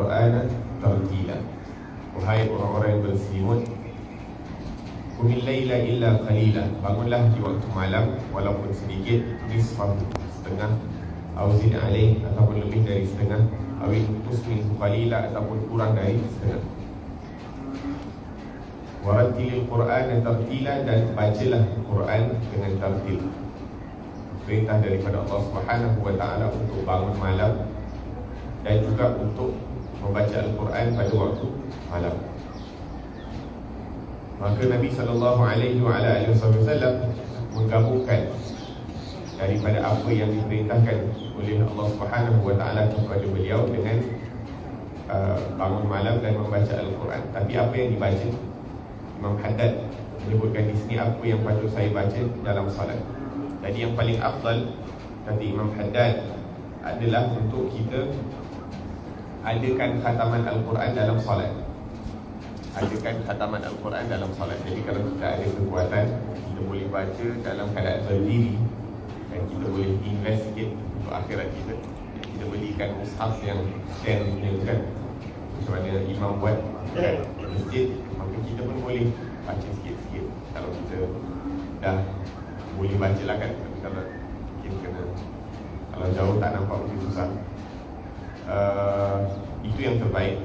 Qur'ana tartila Wahai orang-orang yang berselimut Kumil layla illa qalila Bangunlah di waktu malam Walaupun sedikit Nisfah setengah Auzin alaih Ataupun lebih dari setengah Awin tusmin qalila Ataupun kurang dari setengah. Waratilil Quran dan tartila Dan bacalah Quran dengan tartil. Perintah daripada Allah Taala Untuk bangun malam Dan juga untuk Membaca Al-Quran pada waktu malam Maka Nabi sallallahu alaihi wa wasallam menggabungkan daripada apa yang diperintahkan oleh Allah Subhanahu wa taala kepada beliau dengan uh, bangun malam dan membaca Al-Quran. Tapi apa yang dibaca Imam Haddad menyebutkan di sini apa yang patut saya baca dalam salat. Jadi yang paling afdal kata Imam Haddad adalah untuk kita adakan khataman Al-Quran dalam salat adakan khataman Al-Quran dalam salat Jadi kalau kita ada kekuatan Kita boleh baca dalam keadaan berdiri Dan kita boleh invest sikit Untuk akhirat kita. Kita belikan mushaf yang stand punya kan? Macam mana imam buat kan, Masjid Maka kita pun boleh baca sikit-sikit. Kalau kita dah boleh baca lah kan? Tapi kalau mungkin kena Kalau jauh tak nampak mungkin susah uh, Itu yang terbaik.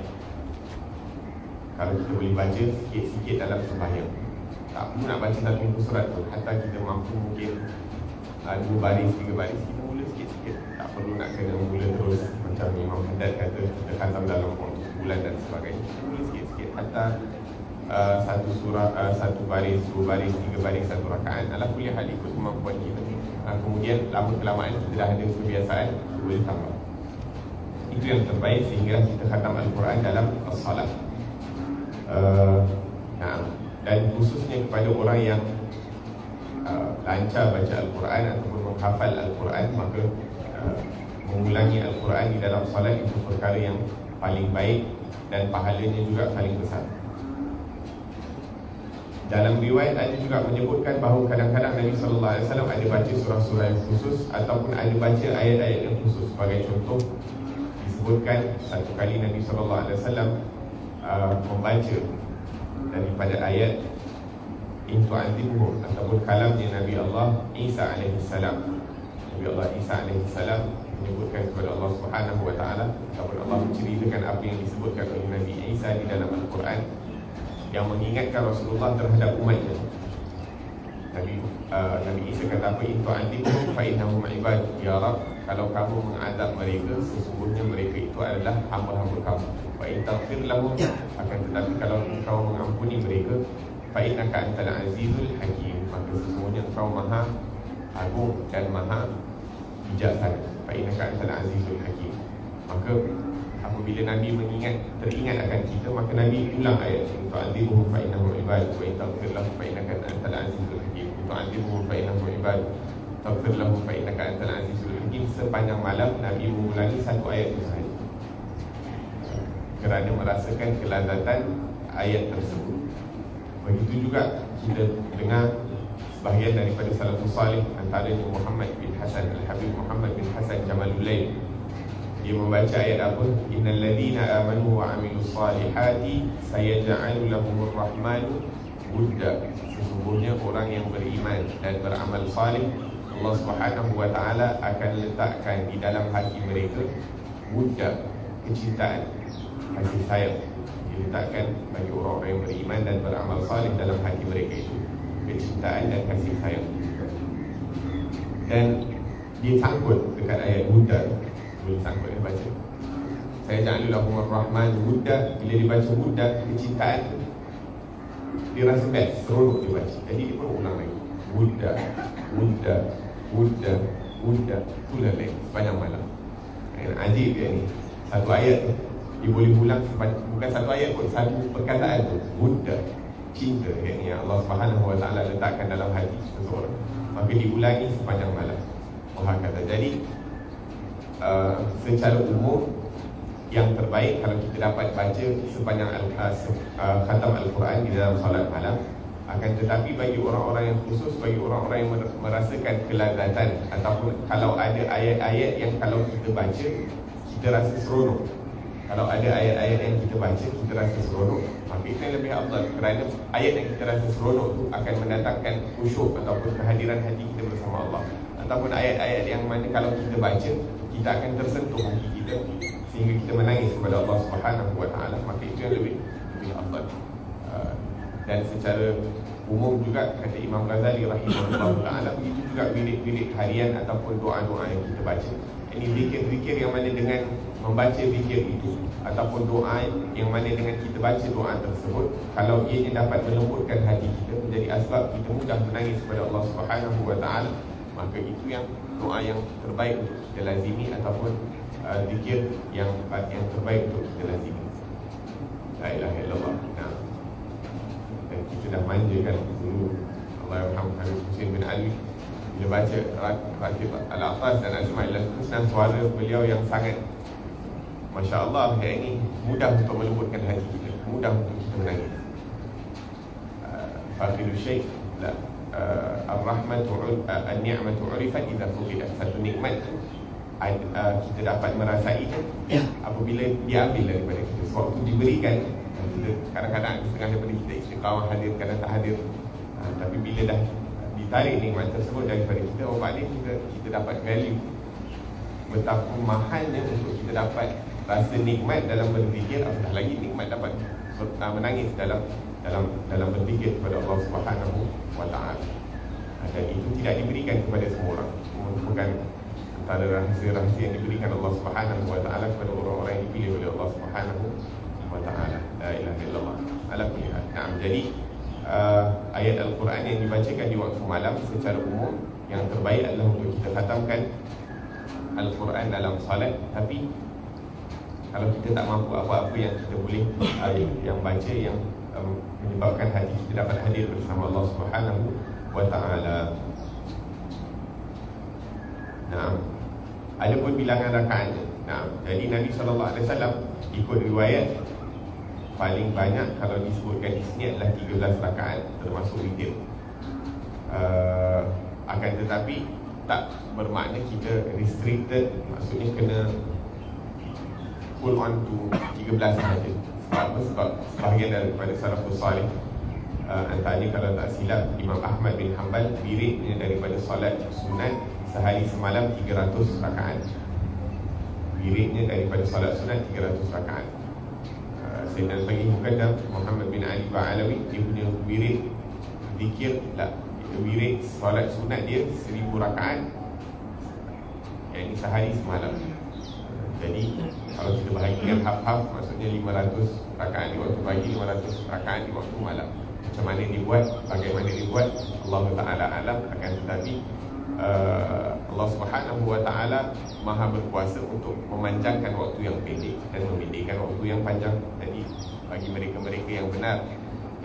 Kalau kita boleh baca sikit-sikit dalam sembahyang. Tak perlu nak baca satu muka surat tu. Hatta kita mampu mungkin uh, Dua baris, tiga baris Kita mula sikit-sikit. Tak perlu nak kena mula terus Macam Imam Haddad kata Kita khatam dalam waktu sebulan dan sebagainya. Kita mula sikit-sikit. Hatta uh, satu surah, uh, satu baris, dua baris, tiga baris, satu rakaat. Alah kuliah hal ikut kemampuan kita. Uh, Kemudian lama kelamaan kita dah ada kebiasaan boleh tambah Itu yang terbaik sehingga kita khatam Al-Quran dalam as-salat. Uh, nah, dan khususnya kepada orang yang uh, lancar baca Al-Quran ataupun menghafal Al-Quran maka uh, mengulangi Al-Quran di dalam solat itu perkara yang paling baik dan pahalanya juga paling besar. Dalam riwayat ada juga menyebutkan bahawa kadang-kadang Nabi sallallahu alaihi wasallam ada baca surah-surah yang khusus ataupun ada baca ayat-ayat yang khusus. Sebagai contoh disebutkan satu kali Nabi sallallahu alaihi wasallam uh, membaca daripada ayat Intu antibuhum ataupun kalamnya Nabi Allah Isa alaihi salam. Nabi Allah Isa alaihi salam menyebutkan kepada Allah Subhanahu wa taala ataupun Allah menceritakan apa yang disebutkan oleh Nabi Isa di dalam Al-Quran yang mengingatkan Rasulullah terhadap umatnya. Nabi uh, Nabi Isa kata apa? Intu antibuhum fa innahum ibad ya Rab kalau kamu mengadab mereka sesungguhnya mereka itu adalah hamba-hamba kamu. Wa in taghfir lahum akan tetapi kalau engkau mengampuni mereka fa innaka antal azizul hakim. Maka sesungguhnya engkau maha agung dan maha bijaksana. Fa innaka antal azizul hakim. Maka apabila nabi mengingat teringat akan kita maka nabi ulang ayat ini. Tu'adzibuhum fa innahum ibad. Wa in taghfir lahum fa innaka antal azizul hakim. Tu'adzibuhum fa innahum ibad taghfir lahum fa antal azizul hakim sepanjang malam. Nabi mengulangi satu ayat itu sahaja kerana merasakan kelazatan ayat tersebut. Begitu juga kita dengar sebahagian daripada salafus salih antaranya Muhammad bin Hasan Al-Habib Muhammad bin Hasan Jamalulain dia membaca ayat apa? Innal ladina amanu wa amilus salihati sayaj'alu lahumur rahmanu wudda. Sesungguhnya orang yang beriman dan beramal salih Allah Subhanahu wa taala akan letakkan di dalam hati mereka wudda kecintaan kasih sayang diletakkan bagi orang-orang yang beriman dan beramal salih dalam hati mereka itu kecintaan dan kasih sayang. Dan dia sangkut dekat ayat Buddha boleh sangkut dia baca? Saya jangan lahum rahman Buddha bila dia baca Buddha kecintaan dia rasa best. Seronok dia baca. Jadi dia pun ulang lagi. Buddha Buddha Buddha Buddha lagi sepanjang malam. Yang ajib dia ni? Satu ayat tu dia boleh ulang bukan satu ayat pun satu perkataan tu. Buddha cinta yang Allah Subhanahu Wa Taala letakkan dalam hati seseorang. Maka diulangi sepanjang malam. Allah kata jadi uh, secara umum yang terbaik kalau kita dapat baca sepanjang al uh, khatam al-Quran di dalam solat malam akan tetapi bagi orang-orang yang khusus bagi orang-orang yang merasakan kelazatan ataupun kalau ada ayat-ayat yang kalau kita baca kita rasa seronok. Kalau ada ayat-ayat yang kita baca Kita rasa seronok. Maka itu yang lebih afdal Kerana ayat yang kita rasa seronok tu Akan mendatangkan khusyuk Ataupun kehadiran hati kita bersama Allah. Ataupun ayat-ayat yang mana Kalau kita baca Kita akan tersentuh hati kita Sehingga kita menangis kepada Allah Subhanahu Wa Taala. Maka itu yang lebih Lebih afdal. Uh, Dan secara umum juga Kata Imam Ghazali rahimahullah ta'ala Begitu juga bilik-bilik harian Ataupun doa-doa yang kita baca. Ini zikir-zikir yang mana dengan membaca zikir itu ataupun doa yang mana dengan kita baca doa tersebut kalau ia dapat melembutkan hati kita menjadi asbab kita mudah menangis kepada Allah Subhanahu wa taala maka itu yang doa yang terbaik untuk kita lazimi ataupun uh, zikir yang yang terbaik untuk kita lazimi. La ilaha illallah kita dah manjakan dulu Allah yarham Habib Hussein bin Ali. Bila baca Rakib Al-Afas dan Al-Ismail Al-Husna suara beliau yang sangat Masya Allah yang ini mudah untuk melembutkan hati kita. Mudah untuk kita menangis. Uh, Fakhiru Syekh la, uh, Ar-Rahmatu uh, An-Ni'matu Urifat Iza Fukidah Satu nikmat uh, Kita dapat merasainya ya. Apabila diambil daripada kita. Sebab diberikan kita Kadang-kadang setengah daripada kita Istiqamah hadir Kadang tak hadir uh, Tapi bila dah ditarik nikmat tersebut daripada kita Orang ni kita, kita dapat value Betapa mahalnya untuk kita dapat rasa nikmat dalam berzikir apatah lagi nikmat dapat menangis dalam dalam dalam berzikir kepada Allah Subhanahu wa taala. Dan itu tidak diberikan kepada semua orang. Bukan antara rahsia-rahsia yang diberikan Allah Subhanahu wa taala kepada orang-orang yang dipilih oleh Allah Subhanahu wa taala. La ilaha illallah. Ala kulli hal. Nah, jadi uh, ayat Al-Quran yang dibacakan di waktu malam secara umum yang terbaik adalah untuk kita khatamkan Al-Quran dalam salat tapi kalau kita tak mampu apa-apa yang kita boleh uh, yang baca yang um, menyebabkan hati kita dapat hadir bersama Allah Subhanahu wa taala. Nah, ada pun bilangan rakaatnya. Nah, jadi Nabi sallallahu alaihi wasallam ikut riwayat paling banyak kalau disebutkan di sini adalah 13 rakaat termasuk witir. Uh, akan tetapi tak bermakna kita restricted maksudnya kena full on to 13 sahaja Sebab apa? Sebab sebahagian daripada salafus salih uh, Antaranya kalau tak silap Imam Ahmad bin Hanbal Biritnya daripada solat sunat Sehari semalam 300 rakaat Biritnya daripada solat sunat 300 rakaat bagi mukadam Muhammad bin Ali Ba'alawi Dia punya birit Zikir lah. Birit solat sunat dia 1000 rakaat. Yang ini sehari semalam. Jadi kalau kita bahagikan half-half Maksudnya 500 rakaat di waktu pagi 500 rakaat di waktu malam. Macam mana dibuat, bagaimana dibuat Allah Ta'ala alam. Akan tetapi uh, Allah Subhanahu Wa Ta'ala Maha berkuasa untuk memanjangkan waktu yang pendek Dan memendekkan waktu yang panjang. Jadi bagi mereka-mereka yang benar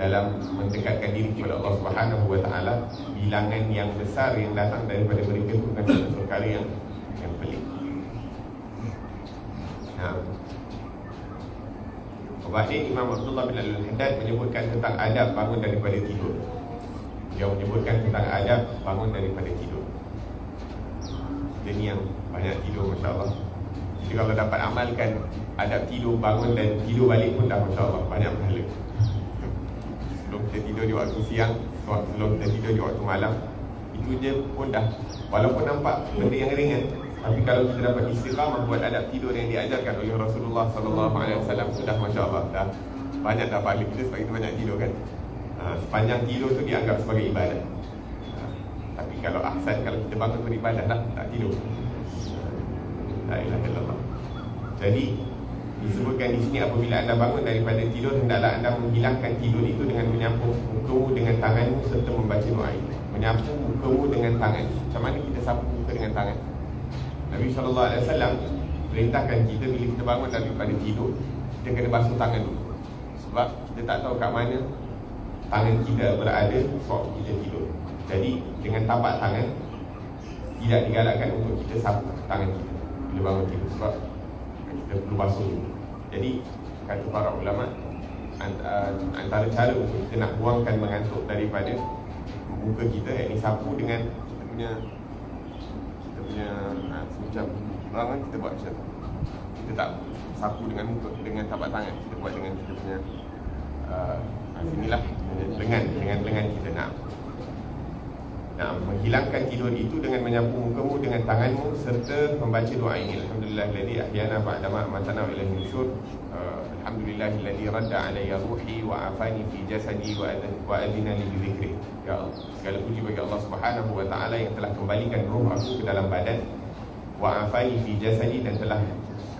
dalam mendekatkan diri kepada Allah Subhanahu Wa Taala bilangan yang besar yang datang daripada mereka bukan satu perkara yang yang pelik. Sebab ini Imam Abdullah bin Al-Haddad menyebutkan tentang adab bangun daripada tidur. Dia menyebutkan tentang adab bangun daripada tidur Ini yang banyak tidur Masya Allah Jadi kalau dapat amalkan adab tidur bangun dan tidur balik pun dah Masya Allah Banyak pahala Sebelum kita tidur di waktu siang Sebelum kita tidur di waktu malam Itu je pun dah Walaupun nampak benda yang ringan tapi kalau kita dapat istiqamah buat adab tidur yang diajarkan oleh Rasulullah sallallahu alaihi wasallam sudah masya-Allah dah banyak dah pahala kita sebab kita banyak tidur kan. Ha, sepanjang tidur tu dianggap sebagai ibadah. Kalau ahsan kalau kita bangun beribadah dah tak tidur. Ilaha illallah. Jadi disebutkan di sini apabila anda bangun daripada tidur hendaklah anda menghilangkan tidur itu dengan menyapu mukamu dengan tanganmu serta membaca doa. Menyapu mukamu dengan tangan. Macam mana kita sapu muka dengan tangan? Nabi SAW perintahkan kita bila kita bangun daripada tidur Kita kena basuh tangan dulu Sebab kita tak tahu kat mana tangan kita berada sebab kita tidur Jadi dengan tapak tangan Tidak digalakkan untuk kita sapu tangan kita Bila bangun tidur. Sebab kita perlu basuh dulu Jadi kata para ulama Antara cara untuk kita nak buangkan mengantuk daripada Muka kita Yang sapu dengan Kita punya Kita punya macam orang kan kita buat macam Kita tak sapu dengan muka dengan tapak tangan. Kita buat dengan kita punya uh, sinilah. Dengan dengan lengan kita nak Nah, menghilangkan tidur itu dengan menyapu mukamu dengan tanganmu serta membaca doa ini. Alhamdulillah alladhi ahyana ba'da ma amatana wa ilaihi nusyur. Uh, Alhamdulillah alladhi radda alayya ruhi wa afani fi jasadi wa wa adina li dhikri. Ya Allah, segala puji bagi Allah Subhanahu wa taala yang telah kembalikan roh aku ke dalam badan wa afani fi jasadi dan telah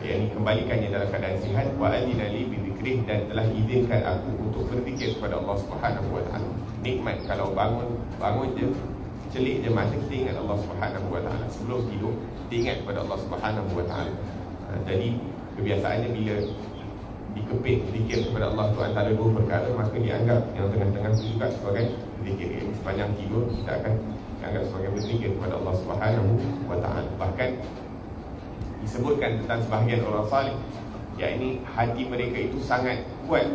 yakni kembalikannya dalam keadaan sihat wa adina li dhikri dan telah izinkan aku untuk berzikir kepada Allah Subhanahu wa taala. Nikmat kalau bangun bangun je celik je mata kita ingat Allah Subhanahu Wa Taala. Sebelum tidur kita ingat kepada Allah Subhanahu Wa Taala. Ha, jadi kebiasaannya bila dikepit zikir kepada Allah tu antara dua perkara maka dianggap yang tengah-tengah itu juga sebagai zikir. Sepanjang tidur kita akan dianggap sebagai berzikir kepada Allah Subhanahu Wa Taala. Bahkan disebutkan tentang sebahagian orang salih yakni hati mereka itu sangat kuat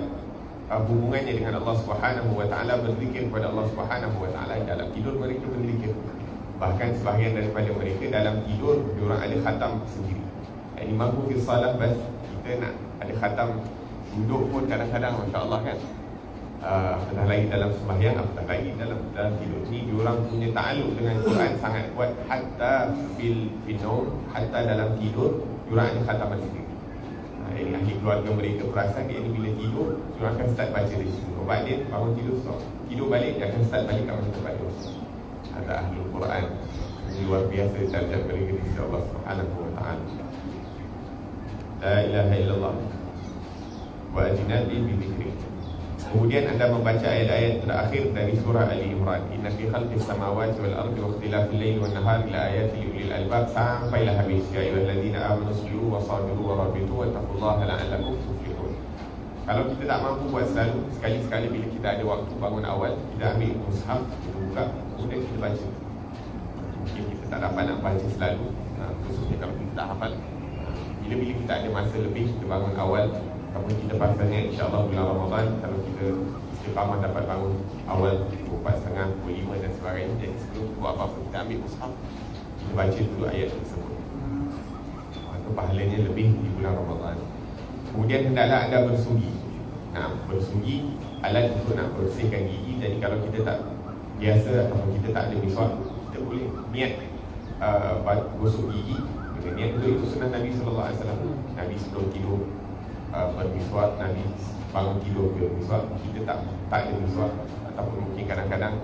uh, hubungannya dengan Allah Subhanahu wa taala berzikir kepada Allah Subhanahu wa taala dalam tidur mereka berzikir. Bahkan sebahagian daripada mereka dalam tidur diorang ada khatam sendiri. Ini mampu fi salat bas kita nak ada khatam duduk pun kadang-kadang masya-Allah kan? Uh, lagi dalam sembahyang apatah lagi dalam dalam tidur. Ni diorang punya ta'aluk dengan Quran sangat kuat hatta fil fino hatta dalam tidur diorang ada khataman sendiri ini ahli keluarga mereka perasan dia ni bila tidur dia akan start baca dari situ obat dia bangun tidur stop. Tidur balik dia akan start balik kat masa tempat ada ahli Quran. Ini luar biasa darjat mereka di sisi Allah Subhanahu wa taala. La ilaha illallah. Wa ajina bi dzikri Kemudian anda membaca ayat-ayat terakhir dari surah Ali Imran. Inna fi khalqis samawati wal ardi wa ikhtilafil layli wan nahari la ayatin li ulil albab. Sampailah habis ya ayyuhallazina amanu sabiru wa sabiru wa rabitu wa taqullaha la'allakum tuflihun. Kalau kita tak mampu buat selalu sekali-sekali bila kita ada waktu bangun awal kita ambil mushaf kita buka kemudian kita baca. Mungkin kita tak dapat nak baca selalu. Khususnya kalau kita tak hafal. Ha, bila-bila kita ada masa lebih kita bangun awal Ataupun kita pasalnya insyaAllah bulan Ramadan Kalau kita istiqamah dapat bangun awal Pukul 4.30, pukul 5 dan sebagainya Jadi sebelum buat apa-apa kita ambil usaha Kita baca dulu ayat tersebut. Itu pahalanya lebih di bulan Ramadan. Kemudian hendaklah anda bersugi. Nah, bersugi alat untuk nak bersihkan gigi Jadi kalau kita tak biasa ataupun kita tak ada miswak Kita boleh niat uh, gosok gigi. Dengan niat itu, itu senang Nabi SAW Nabi sebelum tidur uh, bermiswak Nabi bangun tidur ke miswak kita tak tak ada miswak ataupun mungkin kadang-kadang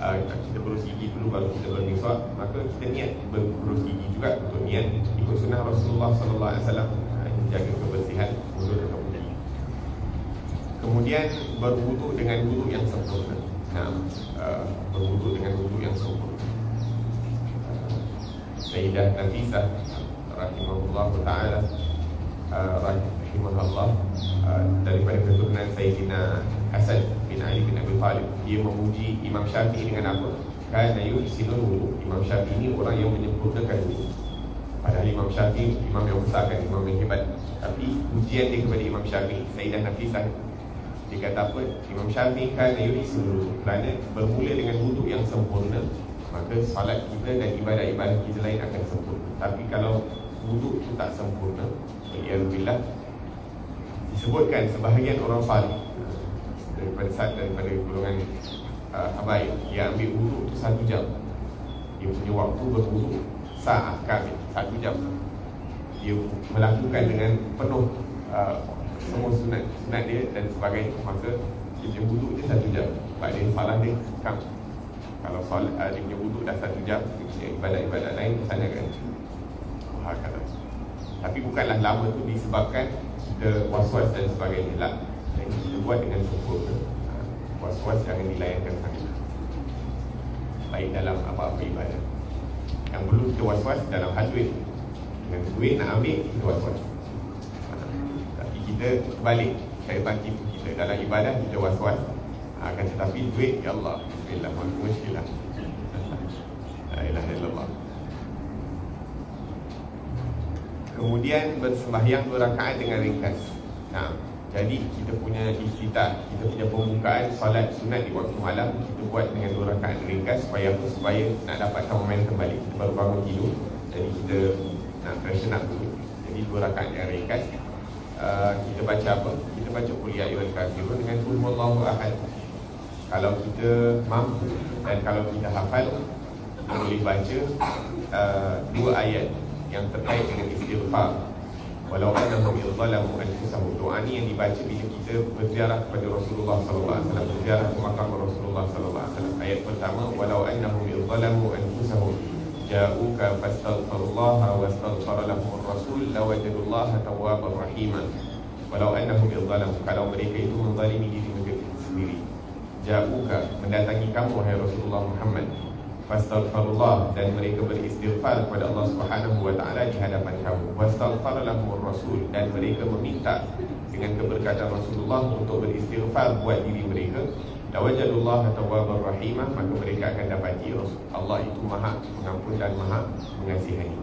uh, kita berus gigi dulu baru kita bermiswak maka kita niat berus gigi juga untuk niat ikut sunnah Rasulullah sallallahu alaihi wasallam. Uh, jaga kebersihan mulut dan gigi kemudian berwuduk dengan wuduk yang sempurna. Nah uh, berwuduk dengan wuduk yang sempurna. Sayyidah Nafisah rahimahullah taala uh, rahimahullah. Uh, daripada keturunan Sayyidina Hasan bin Ali bin Abi Talib dia memuji Imam Syafi'i dengan apa? Kerana yuhsinul wudu Imam Syafi'i ini orang yang menyempurnakan wudu Padahal Imam Syafi'i Imam yang besar kan, Imam yang hebat. Tapi ujian dia kepada Imam Syafi'i Sayyidah Nafisah Dia kata apa? Imam Syafi'i kerana yuhsinul wudu Kerana bermula dengan wudu yang sempurna Maka salat kita dan ibadah-ibadah kita lain akan sempurna. Tapi kalau wudu itu tak sempurna Ya Alhamdulillah disebutkan sebahagian orang salih daripada saat daripada golongan uh, habaib dia ambil wuduk tu satu jam. Dia punya waktu berwuduk saat kami satu jam. Dia melakukan dengan penuh uh, semua sunat sunat dia dan sebagainya maka dia punya wuduk dia satu jam. Sebab dia salah dia kam kalau solat, uh, dia punya wuduk dah satu jam ibadat-ibadat lain misalnya kan. Tapi bukanlah lama tu disebabkan kita was-was dan sebagainya lah. Dan kita buat dengan sempurna ha, Was-was jangan dilayankan sangat Baik dalam apa-apa ibadah Yang perlu kita was-was dalam hal duit. Dengan duit nak ambil, kita was-was. Ha, Tapi kita balik Syaitan tipu kita. Dalam ibadah kita was-was. Akan tetapi duit, Ya Allah Bismillahirrahmanirrahim La ilaha illallah Kemudian bersembahyang dua rakaat dengan ringkas. Nah, jadi kita punya istitah, kita punya pembukaan salat sunat di waktu malam kita buat dengan dua rakaat ringkas supaya apa? Supaya nak dapatkan momentum kembali. Kita baru bangun tidur. Jadi kita nak freshen up dulu. Jadi dua rakaat yang ringkas. uh, kita baca apa? Kita baca kuliah Iwan Kafirun dengan Allahu Ahad Kalau kita mampu dan kalau kita hafal Kita boleh baca uh, dua ayat yang terkait dengan istighfar. Walau annahum yadhalamu anfusahum. Doa ni yang dibaca bila kita berziarah kepada Rasulullah SAW Berziarah ke makam Rasulullah SAW Ayat pertama Walau annahum yadhalamu anfusahum. Ja'uka fastaghfarullaha wastaghfara lahumur rasul Lawajadullaha tawwabar rahimah Walau annahum yadhalamu Kalau mereka itu menzalimi diri mereka sendiri. Ja'uka mendatangi kamu Wahai Rasulullah Muhammad Fastaghfirullah dan mereka beristighfar kepada Allah Subhanahu wa taala di hadapan kamu. Wastaghfar lahumur rasul dan mereka meminta dengan keberkatan Rasulullah untuk beristighfar buat diri mereka. Lawajadullah tawwabar rahimah maka mereka akan dapati Allah itu Maha Pengampun dan Maha Mengasihani.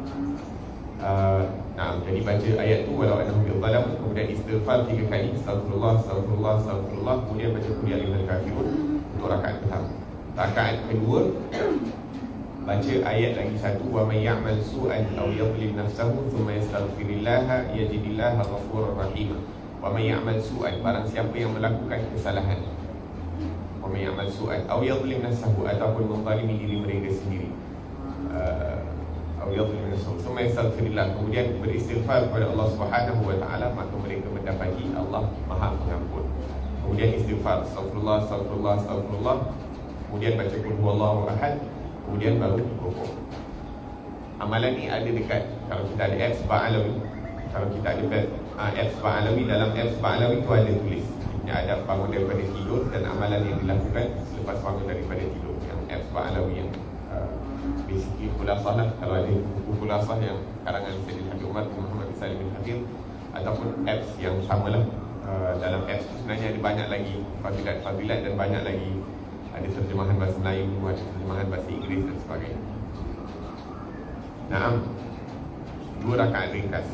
Uh, nah, jadi baca ayat tu walau annahu yadhalam kemudian istighfar tiga kali astagfirullah astagfirullah astagfirullah kemudian baca qul ya ayyuhal kafirun untuk rakaat pertama. Rakaat kedua baca ayat lagi satu wa may ya'mal su'an aw yadhlim nafsahu thumma yastaghfirillaha yajidillaha ghafurur rahim. Wa may ya'mal su'an barang siapa yang melakukan kesalahan wa may ya'mal su'an aw yadhlim nafsahu ataupun menzalimi diri mereka sendiri. Aw yadhlim nafsahu thumma yastaghfirillah kemudian beristighfar kepada Allah Subhanahu wa taala maka mereka mendapati Allah Maha Pengampun. Kemudian istighfar, astagfirullah, astagfirullah, astagfirullah. Kemudian baca qul huwallahu ahad kemudian baru rukuk. Amalan ni ada dekat kalau kita ada apps Ba'alawi kalau kita ada uh, apps Ba'alawi dalam apps Ba'alawi tu ada tulis. Yang ada bangun daripada tidur dan amalan yang dilakukan selepas bangun daripada tidur. Yang apps Ba'alawi yang uh, basically kulasah lah. Kalau ada buku kulasah yang karangan Sayyidina Habib Umar Muhammad Salim bin Habib ataupun apps yang sama lah uh, dalam apps tu sebenarnya ada banyak lagi fadilat-fadilat dan banyak lagi ada terjemahan bahasa Melayu, ada terjemahan bahasa Inggeris dan sebagainya. Naam. Dua rakaat ringkas.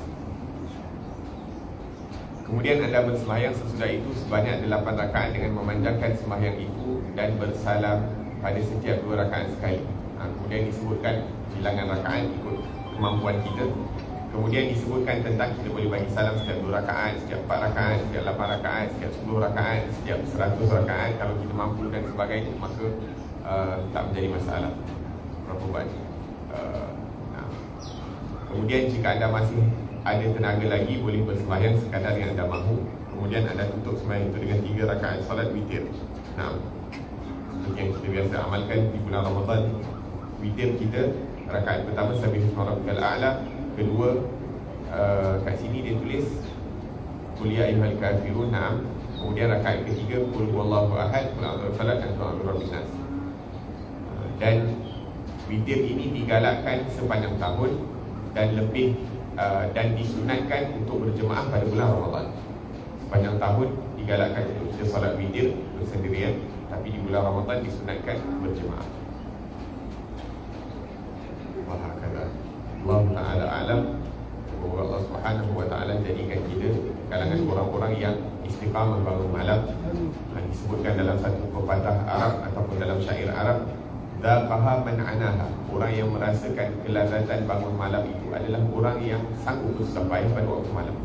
Kemudian anda bersembahyang sesudah itu sebanyak delapan rakaat dengan memanjangkan sembahyang itu dan bersalam pada setiap dua rakaat sekali. Ha, kemudian disebutkan bilangan rakaat ikut kemampuan kita. Kemudian disebutkan tentang kita boleh bagi salam setiap dua rakaat, setiap empat rakaat, setiap lapan rakaat, setiap sepuluh rakaat, setiap seratus rakaat. Kalau kita mampu dan sebagainya, maka uh, tak menjadi masalah. Berapa banyak? Uh, nah. Kemudian jika anda masih ada tenaga lagi, boleh bersembahyang sekadar yang anda mahu. Kemudian anda tutup sembahyang itu dengan tiga rakaat solat witir. Nah, yang kita biasa amalkan di bulan Ramadan. Witir kita, rakaat pertama, Sabih Rabbikal A'la, kedua uh, kat sini dia tulis kuliah ayuhal kafirun na'am. Kemudian rakaat ketiga kul huwallahu ahad kul a'udzu falaq dan kul a'udzu nas. Uh, dan witir ini digalakkan sepanjang tahun dan lebih uh, dan disunatkan untuk berjemaah pada bulan Ramadan. Sepanjang tahun digalakkan untuk kita solat witir bersendirian tapi di bulan Ramadan disunatkan berjemaah Allah Ta'ala alam. Semoga Allah Subhanahu Wa Ta'ala jadikan kita kalangan orang-orang yang istiqamah bangun malam. Disebutkan dalam satu pepatah Arab ataupun dalam syair Arab Daqaha man anaha. Orang yang merasakan kelazatan bangun malam itu adalah orang yang sanggup bersusah pada waktu malam.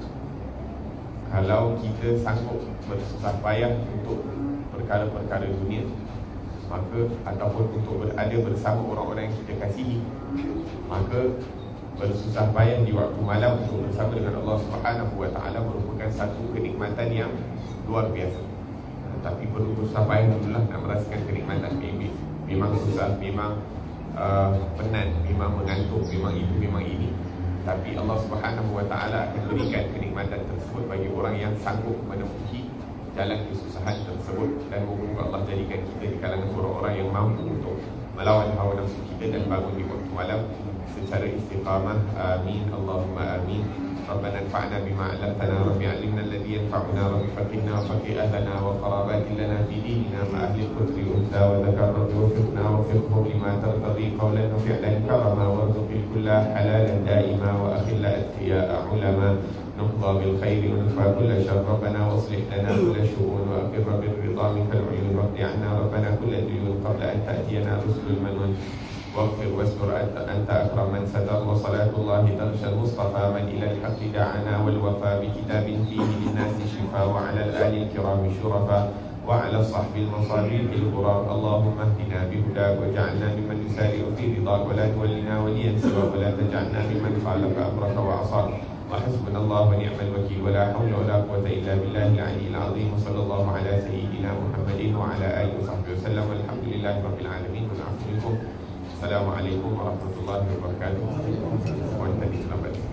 Kalau kita sanggup bersusah payah untuk perkara-perkara dunia Maka ataupun untuk berada bersama orang-orang yang kita kasihi Maka bersusah payah di waktu malam untuk bersama dengan Allah Subhanahu Wa Taala merupakan satu kenikmatan yang luar biasa. Tapi perlu berusaha payah dululah nak merasakan kenikmatan ini. Memang susah, memang uh, penat, memang mengantuk, memang itu, memang ini. Tapi Allah Subhanahu Wa Taala akan berikan kenikmatan tersebut bagi orang yang sanggup menempuhi jalan kesusahan tersebut dan moga Allah jadikan kita di kalangan orang-orang yang mampu untuk melawan hawa nafsu kita dan bangun di waktu malam secara istiqamah. Amin. Allahumma amin. ربنا انفعنا بما علمتنا رب علمنا الذي ينفعنا رب فقنا وفقه اهلنا وقرابات لنا في ديننا مع أهل القدر والانثى وذكر وفقنا وفقهم لما ترتضي قولا وفعلا كرما وارزق الكل حلالا دائما واخل اتقياء علما نقضى بالخير ونفع كل شر ربنا واصلح لنا كل شؤون واقر بالرضا منك العيون واقض عنا ربنا كل ديون قبل ان تاتينا رسل المنون واغفر واستر أنت, أكرم من ستر وصلاة الله تغشى المصطفى من إلى الحق دعانا والوفاء بكتاب فيه للناس شفاء وعلى الآل الكرام شرفاء وعلى الصحب المصابيح الغرار اللهم اهدنا بهداك واجعلنا ممن يسارع في رضاك. ولا تولنا وليا سواك. ولا تجعلنا ممن خالف أمرك وعصاك. وحسبنا الله ونعم الوكيل. ولا حول ولا قوة إلا بالله العلي العظيم. وصلى الله على سيدنا محمد وعلى آله وصحبه وسلم. والحمد لله رب العالمين. السلام عليكم ورحمة الله وبركاته. وانتهينا بس